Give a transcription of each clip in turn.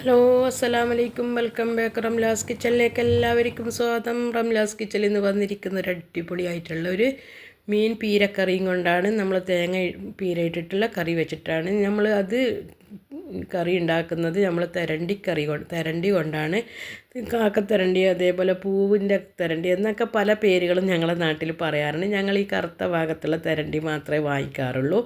Hello അസ്സലാം വലൈക്കും welcome back Ramla's കിച്ചണിലേക്ക് എല്ലാവർക്കും സ്വാഗതം. റംലാസ് കിച്ചണിൽ നിന്ന് വന്നിരിക്കുന്ന ഒരു അടിപൊളിയായിട്ടുള്ള ഒരു മീൻ പീരക്കറിയും കൊണ്ടാണ് നമ്മൾ തേങ്ങ പീരയിട്ടിട്ടുള്ള കറി വെച്ചിട്ടാണ്. നമ്മൾ അത് കറി ഉണ്ടാക്കുന്നത് നമ്മൾ തെരണ്ടിക്കറി കൊണ്ട് തെരണ്ടി കൊണ്ടാണ്. കാക്കത്തെരണ്ടി അതേപോലെ പൂവിന്റെ തെരണ്ടി എന്നൊക്കെ പല പേരുകളും ഞങ്ങളുടെ നാട്ടിൽ പറയാറുണ്ട്. ഞങ്ങൾ ഈ കറുത്ത ഭാഗത്തുള്ള തെരണ്ടി മാത്രമേ വാങ്ങിക്കാറുള്ളൂ.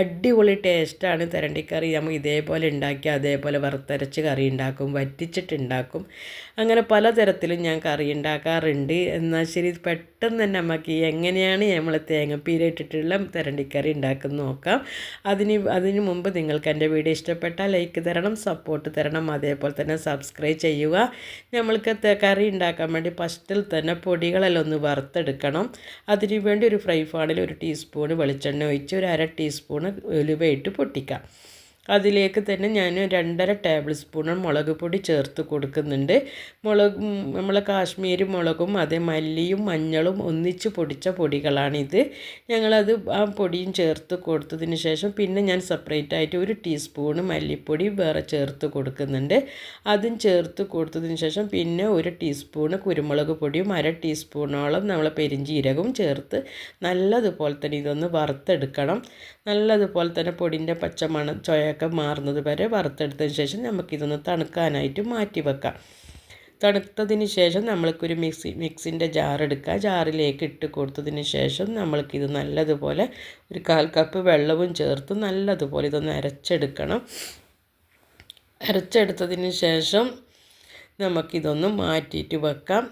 അടിപൊളി ടേസ്റ്റാണ് തെരണ്ടിക്കറി നമ്മൾ ഇതേപോലെ ഉണ്ടാക്കി അതേപോലെ വറുത്തരച്ച് കറി ഉണ്ടാക്കും വറ്റിച്ചിട്ടുണ്ടാക്കും അങ്ങനെ പലതരത്തിലും ഞാൻ കറി ഉണ്ടാക്കാറുണ്ട്. എന്നാൽ ശരി പെട്ടെന്ന് തന്നെ നമുക്ക് എങ്ങനെയാണ് നമ്മൾ തേങ്ങപ്പീര ഇട്ടിട്ടുള്ള തെരണ്ടിക്കറി ഉണ്ടാക്കുന്ന നോക്കാം. അതിന് അതിന് മുമ്പ് നിങ്ങൾക്ക് എന്റെ വീഡിയോ ഇഷ്ടപ്പെട്ടാൽ ലൈക്ക് തരണം സപ്പോർട്ട് തരണം അതേപോലെ തന്നെ സബ്സ്ക്രൈബ് ചെയ്യുക. നമ്മൾക്ക് കറി ഉണ്ടാക്കാൻ വേണ്ടി ഫസ്റ്റിൽ തന്നെ പൊടികളെല്ലാം ഒന്ന് വറുത്തെടുക്കണം. അതിനുവേണ്ടി ഒരു ഫ്രൈ പാനിൽ ഒരു ടീസ്പൂൺ വെളിച്ചെണ്ണ ഒഴിച്ച് ഒരു അര ടീസ്പൂൺ ഉലുവയിട്ട് പൊട്ടിക്കാം. അതിലേക്ക് തന്നെ ഞാൻ രണ്ടര ടേബിൾ സ്പൂൺ മുളക് പൊടി ചേർത്ത് കൊടുക്കുന്നുണ്ട്. മുളക് നമ്മൾ കാശ്മീരി മുളകും അതേ മല്ലിയും മഞ്ഞളും ഒന്നിച്ച് പൊടിച്ച പൊടികളാണിത്. ഞങ്ങളത് ആ പൊടിയും ചേർത്ത് കൊടുത്തതിന് ശേഷം പിന്നെ ഞാൻ സെപ്പറേറ്റ് ആയിട്ട് ഒരു ടീസ്പൂണ് മല്ലിപ്പൊടി വേറെ ചേർത്ത് കൊടുക്കുന്നുണ്ട്. അതും ചേർത്ത് കൊടുത്തതിന് ശേഷം പിന്നെ ഒരു ടീസ്പൂണ് കുരുമുളക് പൊടിയും അര ടീസ്പൂണോളം നമ്മൾ പെരിഞ്ചീരകവും ചേർത്ത് നല്ലതുപോലെ തന്നെ ഇതൊന്ന് വറുത്തെടുക്കണം. നല്ലതുപോലെ തന്നെ പൊടിന്റെ പച്ചമണം ചൊയൊക്കെ മാറുന്നത് വരെ വറുത്തെടുത്തതിന് ശേഷം നമുക്കിതൊന്ന് തണുക്കാനായിട്ട് മാറ്റി വെക്കാം. തണുത്തതിന് ശേഷം നമ്മൾക്കൊരു മിക്സി മിക്സിന്റെ ജാറെടുക്കുക ജാറിലേക്ക് ഇട്ട് കൊടുത്തതിന് ശേഷം നമ്മൾക്കിത് നല്ലതുപോലെ ഒരു കാൽ കപ്പ് വെള്ളവും ചേർത്ത് നല്ലതുപോലെ ഇതൊന്ന് അരച്ചെടുക്കണം. അരച്ചെടുത്തതിന് ശേഷം നമുക്കിതൊന്ന് മാറ്റിയിട്ട് വെക്കാം.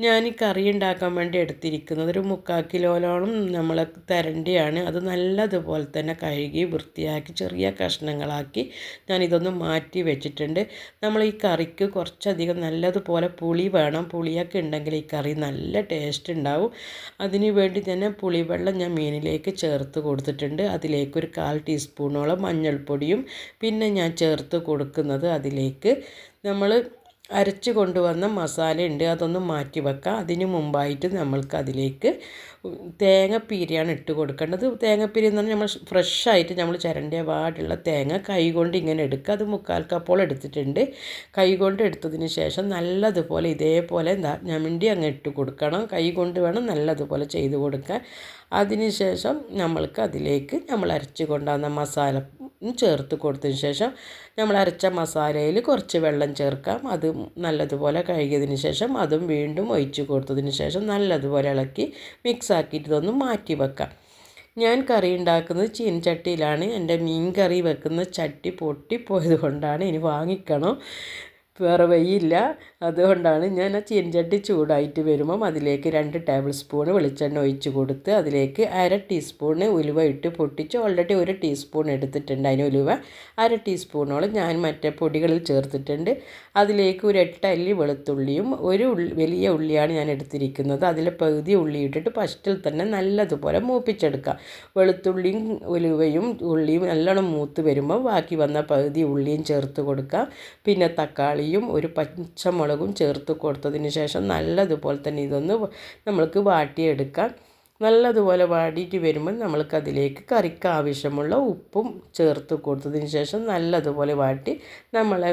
ഞാൻ ഈ കറി ഉണ്ടാക്കാൻ വേണ്ടി എടുത്തിരിക്കുന്നത്. ഒരു മുക്കാൽ കിലോലോളം നമ്മൾ തരണ്ടിയാണ്. അത് നല്ലതുപോലെ തന്നെ കഴുകി വൃത്തിയാക്കി ചെറിയ കഷ്ണങ്ങളാക്കി ഞാനിതൊന്ന് മാറ്റി വെച്ചിട്ടുണ്ട്. നമ്മൾ ഈ കറിക്ക് കുറച്ചധികം നല്ലതുപോലെ പുളി വേണം. പുളിയൊക്കെ ഉണ്ടെങ്കിൽ ഈ കറി നല്ല ടേസ്റ്റ് ഉണ്ടാവും. അതിനു വേണ്ടി തന്നെ പുളിവെള്ളം ഞാൻ മീനിലേക്ക് ചേർത്ത് കൊടുത്തിട്ടുണ്ട്. അതിലേക്ക് ഒരു കാൽ ടീസ്പൂണോളം മഞ്ഞൾപ്പൊടിയും പിന്നെ ഞാൻ ചേർത്ത് കൊടുക്കുന്നത് അതിലേക്ക്. നമ്മൾ അരച്ച് കൊണ്ടുവന്ന മസാല ഉണ്ട് അതൊന്ന് മാറ്റി വെക്കാം അതിന് മുമ്പായിട്ട് നമ്മൾക്ക് അതിലേക്ക് തേങ്ങപ്പീരയാണ് ഇട്ട് കൊടുക്കേണ്ടത്. തേങ്ങപ്പീര എന്ന് പറഞ്ഞാൽ നമ്മൾ ഫ്രഷായിട്ട് നമ്മൾ ചിരണ്ടിയ പാടുള്ള തേങ്ങ കൈകൊണ്ട് ഇങ്ങനെ എടുക്കുക. അത് മുക്കാൽ കപ്പോൾ എടുത്തിട്ടുണ്ട്. കൈകൊണ്ട് എടുത്തതിന് ശേഷം നല്ലതുപോലെ ഇതേപോലെ എന്താ ഞമിണ്ടി അങ്ങ് ഇട്ട് കൊടുക്കണം. കൈകൊണ്ട് വേണം നല്ലതുപോലെ ചെയ്ത് കൊടുക്കാൻ. അതിന് ശേഷം നമ്മൾക്ക് അതിലേക്ക് നമ്മൾ അരച്ച് കൊണ്ടുവന്ന മസാല ചേർത്ത് കൊടുത്തതിന് ശേഷം നമ്മൾ അരച്ച മസാലയിൽ കുറച്ച് വെള്ളം ചേർക്കാം. അത് നല്ലതുപോലെ കഴുകിയതിന് ശേഷം അതും വീണ്ടും ഒഴിച്ച് കൊടുത്തതിന് ശേഷം നല്ലതുപോലെ ഇളക്കി മിക്സ് ആക്കിയിട്ട് ഇതൊന്ന് മാറ്റി വെക്കാം. ഞാൻ കറി ഉണ്ടാക്കുന്നത് ചീനച്ചട്ടിയിലാണ്. എന്റെ മീൻ കറി വെക്കുന്ന ചട്ടി പൊട്ടിപ്പോയത് കൊണ്ടാണ് ഇനി വാങ്ങിക്കണം. വേറെ വഴിയില്ല. അതുകൊണ്ടാണ് ഞാൻ ആ ചീനച്ചട്ടി ചൂടായിട്ട് വരുമ്പം അതിലേക്ക് രണ്ട് ടേബിൾ സ്പൂൺ വെളിച്ചെണ്ണ ഒഴിച്ച് കൊടുത്ത് അതിലേക്ക് അര ടീസ്പൂണ് ഉലുവ ഇട്ട് പൊട്ടിച്ച് ഓൾറെഡി ഒരു ടീസ്പൂൺ എടുത്തിട്ടുണ്ട്. അതിന് ഉലുവ അര ടീസ്പൂണോളം ഞാൻ മറ്റേ പൊടികളിൽ ചേർത്തിട്ടുണ്ട്. അതിലേക്ക് ഒരു എട്ട് അല്ലി വെളുത്തുള്ളിയും ഒരു ഉള്ളി വലിയ ഉള്ളിയാണ് ഞാൻ എടുത്തിരിക്കുന്നത്. അതിൽ പകുതി ഉള്ളി ഇട്ടിട്ട് ഫസ്റ്റിൽ തന്നെ നല്ലതുപോലെ മൂപ്പിച്ചെടുക്കുക വെളുത്തുള്ളിയും ഉലുവയും ഉള്ളിയും നല്ലോണം മൂത്ത് വരുമ്പോൾ ബാക്കി വന്ന പകുതി ഉള്ളിയും ചേർത്ത് കൊടുക്കുക പിന്നെ തക്കാളിയും ഒരു പച്ചമുളകും ചേർത്ത് കൊടുത്തതിന് ശേഷം നല്ലതുപോലെ തന്നെ ഇതൊന്ന് നമ്മൾക്ക് വാട്ടിയെടുക്കാം. നല്ലതുപോലെ വാടിയിട്ട് വരുമ്പോൾ നമ്മൾക്കതിലേക്ക് കറിക്ക് ആവശ്യമുള്ള ഉപ്പും ചേർത്ത് കൊടുത്തതിന് ശേഷം നല്ലതുപോലെ വാട്ടി നമ്മളെ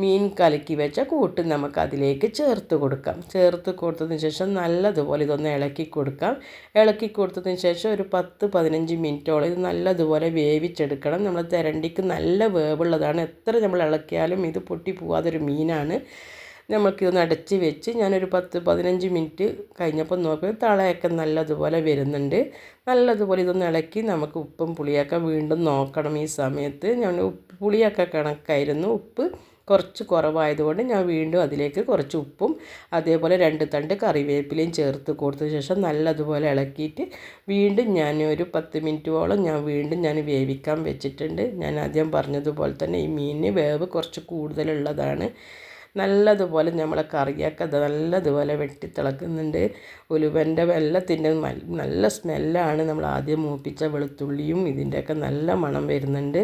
മീൻ കലക്കി വെച്ച കൂട്ട് നമുക്ക് അതിലേക്ക് ചേർത്ത് കൊടുക്കാം. ചേർത്ത് കൊടുത്തതിന് ശേഷം നല്ലതുപോലെ ഇതൊന്ന് ഇളക്കി കൊടുക്കാം. ഇളക്കി കൊടുത്തതിന് ശേഷം ഒരു പത്ത് പതിനഞ്ച് മിനിറ്റോളം ഇത് നല്ലതുപോലെ വേവിച്ചെടുക്കണം. നമ്മൾ തിരണ്ടിക്ക് നല്ല വേവുള്ളതാണ്. എത്ര നമ്മൾ ഇളക്കിയാലും ഇത് പൊട്ടി പോവാതൊരു മീനാണ്. നമുക്കിതൊന്ന് അടച്ച് വെച്ച് ഞാനൊരു പത്ത് പതിനഞ്ച് മിനിറ്റ് കഴിഞ്ഞപ്പോൾ നോക്കി തളയൊക്കെ നല്ലതുപോലെ വരുന്നുണ്ട്. നല്ലതുപോലെ ഇതൊന്ന് ഇളക്കി നമുക്ക് ഉപ്പും പുളിയൊക്കെ വീണ്ടും നോക്കണം ഈ സമയത്ത്. ഞാൻ ഉപ്പ് പുളിയൊക്കെ കണക്കായിരുന്നു. ഉപ്പ് കുറച്ച് കുറവായതുകൊണ്ട് ഞാൻ വീണ്ടും അതിലേക്ക് കുറച്ച് ഉപ്പും അതേപോലെ രണ്ട് തണ്ട് കറിവേപ്പിലയും ചേർത്ത് കൊടുത്ത ശേഷം നല്ലതുപോലെ ഇളക്കിയിട്ട് വീണ്ടും ഞാൻ ഒരു പത്ത് മിനിറ്റോളം ഞാൻ വീണ്ടും ഞാൻ വേവിക്കാൻ വെച്ചിട്ടുണ്ട്. ഞാൻ ആദ്യം പറഞ്ഞതുപോലെ തന്നെ ഈ മീനിന് വേവ് കുറച്ച് കൂടുതലുള്ളതാണ്. നല്ലതുപോലെ നമ്മളെ കറിയൊക്കെ നല്ലതുപോലെ വെട്ടിത്തിളക്കുന്നുണ്ട്. ഉലുവന്റെ വെള്ളത്തിന്റെ നല്ല സ്മെല്ലാണ് നമ്മൾ ആദ്യം മൂപ്പിച്ച വെളുത്തുള്ളിയും ഇതിന്റെയൊക്കെ നല്ല മണം വരുന്നുണ്ട്.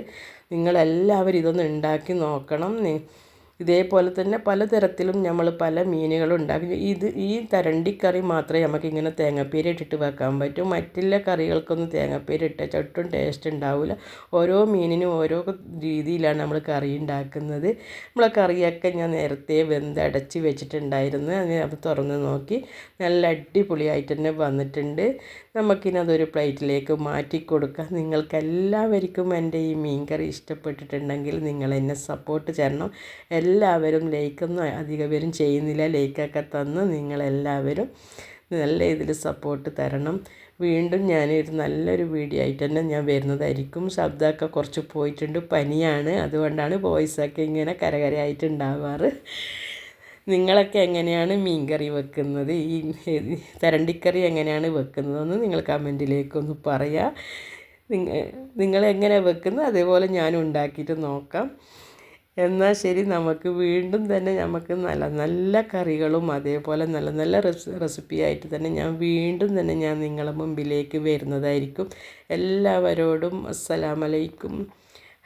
നിങ്ങളെല്ലാവരും ഇതൊന്ന് ഉണ്ടാക്കി നോക്കണം. ഇതേപോലെ തന്നെ പലതരത്തിലും നമ്മൾ പല മീനുകളും ഉണ്ടാക്കും ഇത് ഈ തരണ്ടിക്കറി മാത്രമേ നമുക്ക് ഇങ്ങനെ തേങ്ങാപ്പീര ഇട്ടിട്ട് വെക്കാൻ പറ്റൂ. മറ്റുള്ള കറികൾക്കൊന്നും തേങ്ങാപ്പീര ഇട്ടാൽ ചട്ടും ടേസ്റ്റ് ഉണ്ടാവില്ല ഓരോ മീനിനും ഓരോ രീതിയിലാണ് നമ്മൾ കറി ഉണ്ടാക്കുന്നത്. നമ്മളെ കറിയൊക്കെ ഞാൻ നേരത്തെ വെന്തടച്ച് വെച്ചിട്ടുണ്ടായിരുന്നു. അത് തുറന്ന് നോക്കി. നല്ല അടിപൊളിയായിട്ട് തന്നെ വന്നിട്ടുണ്ട്. നമുക്കിനി അതൊരു പ്ലേറ്റിലേക്ക് മാറ്റി കൊടുക്കാം. നിങ്ങൾക്ക് എല്ലാവർക്കും എന്റെ ഈ മീൻ കറി ഇഷ്ടപ്പെട്ടിട്ടുണ്ടെങ്കിൽ നിങ്ങൾ എന്നെ സപ്പോർട്ട് ചെയ്യണം. എല്ലാവരും ലൈക്കൊന്നും അധികം പേരും ചെയ്യുന്നില്ല ലൈക്കൊക്കെ തന്ന് നിങ്ങളെല്ലാവരും നല്ല ഇതിൽ സപ്പോർട്ട് തരണം. വീണ്ടും ഞാനൊരു നല്ലൊരു വീഡിയോ ആയിട്ട് തന്നെ ഞാൻ വരുന്നതായിരിക്കും. ശബ്ദമൊക്കെ കുറച്ച് പോയിട്ടുണ്ട്. പനിയാണ്. അതുകൊണ്ടാണ് വോയിസൊക്കെ ഇങ്ങനെ കരകരയായിട്ടുണ്ടാവാറ് നിങ്ങളൊക്കെ എങ്ങനെയാണ് മീൻകറി വെക്കുന്നത്? ഈ തരണ്ടിക്കറി എങ്ങനെയാണ് വെക്കുന്നതെന്ന് നിങ്ങൾ കമന്റിലേക്കൊന്ന് പറയാം. നിങ്ങൾ നിങ്ങൾ എങ്ങനെ വെക്കുന്നത് അതേപോലെ ഞാൻ ഉണ്ടാക്കിയിട്ട് നോക്കാം. എന്നാൽ ശരി നമുക്ക് വീണ്ടും തന്നെ നമുക്ക് നല്ല നല്ല കറികളും അതേപോലെ നല്ല നല്ല റെസിപ്പി ആയിട്ട് തന്നെ ഞാൻ വീണ്ടും തന്നെ ഞാൻ നിങ്ങളുടെ മുമ്പിലേക്ക് വരുന്നതായിരിക്കും. എല്ലാവരോടും അസ്സലാമലൈക്കും.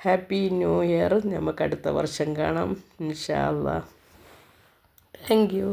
ഹാപ്പി ന്യൂ ഇയർ നമുക്ക് അടുത്ത വർഷം കാണാം. ഇൻഷാല്ല താങ്ക് യു